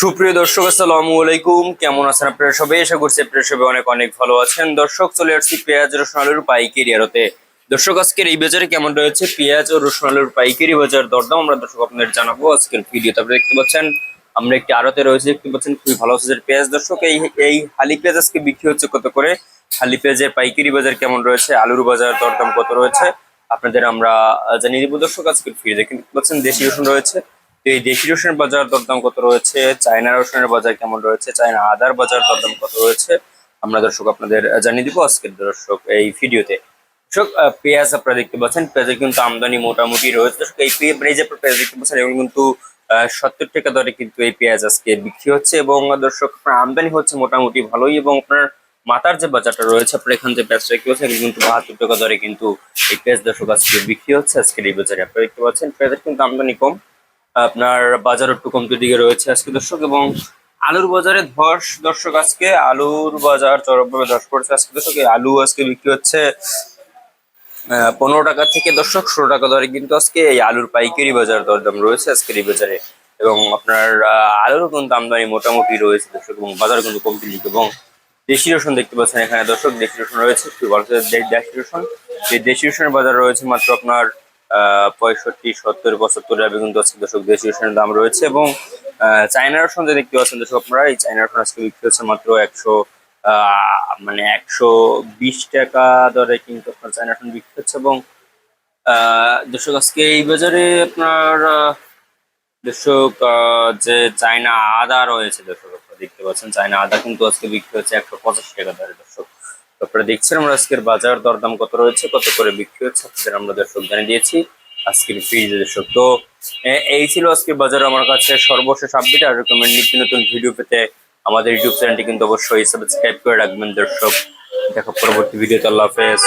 সুপ্রিয় দর্শক, আসসালামু আলাইকুম। কেমন আছেন আপনারা সবাই? আশা করছি আপনারা সবাই অনেক অনেক ভালো আছেন। দর্শক, চলে আসছি পেঁয়াজ, রসুন, আলুর পাইকারি আড়তে। দর্শক, আজকের এই বাজারে কেমন রয়েছে? পেঁয়াজ ও রসুন, আলুর পাইকারি বাজার দরদাম আমরা দর্শক আপনাদের জানাব। আজকের ভিডিওতে আপনারা দেখতে পাচ্ছেন, আমরা একটি আড়তে রয়েছে। দেখতে পাচ্ছেন, খুবই ভালো সাইজের পেঁয়াজ। দর্শক, এই এই হালি পেঁয়াজ আজকে বিক্রি হচ্ছে কত করে? হালি পেঁয়াজের পাইকারি বাজার কেমন রয়েছে? আলুর বাজার দরদাম কত রয়েছে? আপনাদের আমরা জানিয়ে দিব। দর্শক, আজকের ভিডিও দেখতে পাচ্ছেন, দেশি রসুন রয়েছে। এই দেশি রসুনের বাজার দরদাম কত রয়েছে? চায়না রসুনের বাজার কেমন রয়েছে? চায়না আদার বাজার দরদাম কত রয়েছে? আমরা দর্শক আপনাদের জানিয়ে দিব আজকের দর্শক এই ভিডিওতে। দর্শক পেঁয়াজ আপনারা দেখতে পাচ্ছেন পেঁয়াজের কিন্তু আমদানি মোটামুটি রয়েছে। দর্শক, এই পে- এই যে আপনারা পেঁয়াজ দেখতে পাচ্ছেন, এগুলো কিন্তু সত্তর টাকা দরে কিন্তু এই পেঁয়াজ আজকে বিক্রি হচ্ছে এবং দর্শক, আপনার আমদানি হচ্ছে মোটামুটি ভালোই এবং আপনার মাথার যে বাজারটা রয়েছে, আপনার এখান যে পেঁয়াজটা দেখতে পাচ্ছেন, এগুলো কিন্তু বাহাত্তর টাকা দরে কিন্তু এই পেঁয়াজ দর্শক আজকে বিক্রি হচ্ছে। আজকের এই বাজারে আপনারা দেখতে পাচ্ছেন, পেঁয়াজের কিন্তু আমদানি কম। আপনার বাজার একটু কমতির দিকে রয়েছে আজকে দর্শক, এবং আলুর বাজারে ধস দর্শক আজকে, আলুর বাজার চরমভাবে ধস পড়ছে আজকে দর্শক। এই আলু আজকে বিক্রি হচ্ছে পনেরো টাকা থেকে দর্শক ষোলো টাকা দরে, কিন্তু আজকে এই আলুর পাইকারি বাজার দরদাম রয়েছে আজকের এই বাজারে। এবং আপনার আলুরও কিন্তু আমদানি মোটামুটি রয়েছে দর্শক, এবং বাজার কিন্তু কমতির দিকে। এবং দেশি রসুন দেখতে পাচ্ছেন এখানে দর্শক, দেশি রসুন রয়েছে দেশি রসুন। এই দেশি রসুনের বাজার রয়েছে মাত্র আপনার পঁয়ষট্টি সত্তর পঁচাত্তর টাকা কিন্তু আজকে দর্শক দেশি রসুনের দাম রয়েছে এবং আহ, চায়না রসুন যে দেখতে পাচ্ছেন দর্শক আপনারা এই চায়না রসুন আজকে বিক্রি হচ্ছে মাত্র একশো মানে একশো বিশ টাকা দরে কিন্তু আপনার চায়না রসুন বিক্রি হচ্ছে এবং দর্শক আজকে এই বাজারে আপনার দর্শক যে চায়না আদা রয়েছে দর্শক আপনারা দেখতে পাচ্ছেন চায়না আদা কিন্তু আজকে বিক্রি হচ্ছে একশো পঁচাশি টাকা দরে দর্শক। তো আপনারা দেখছেন আমরা আজকের বাজার দরদাম কত রয়েছে, কত করে বিক্রি হচ্ছে আপনাদের আমরা দর্শক জানিয়ে দিয়েছি। আজকের ফ্রিজ দর্শক, তো এই ছিল আজকের বাজার আমার কাছে সর্বশেষ আপডেট আর রেকমেন্ড নিত্য নতুন ভিডিও পেতে আমাদের ইউটিউব চ্যানেলটি কিন্তু অবশ্যই সাবস্ক্রাইব করে রাখবেন দর্শক। দেখা পরবর্তী ভিডিওতে আল্লাহ হাফেজ।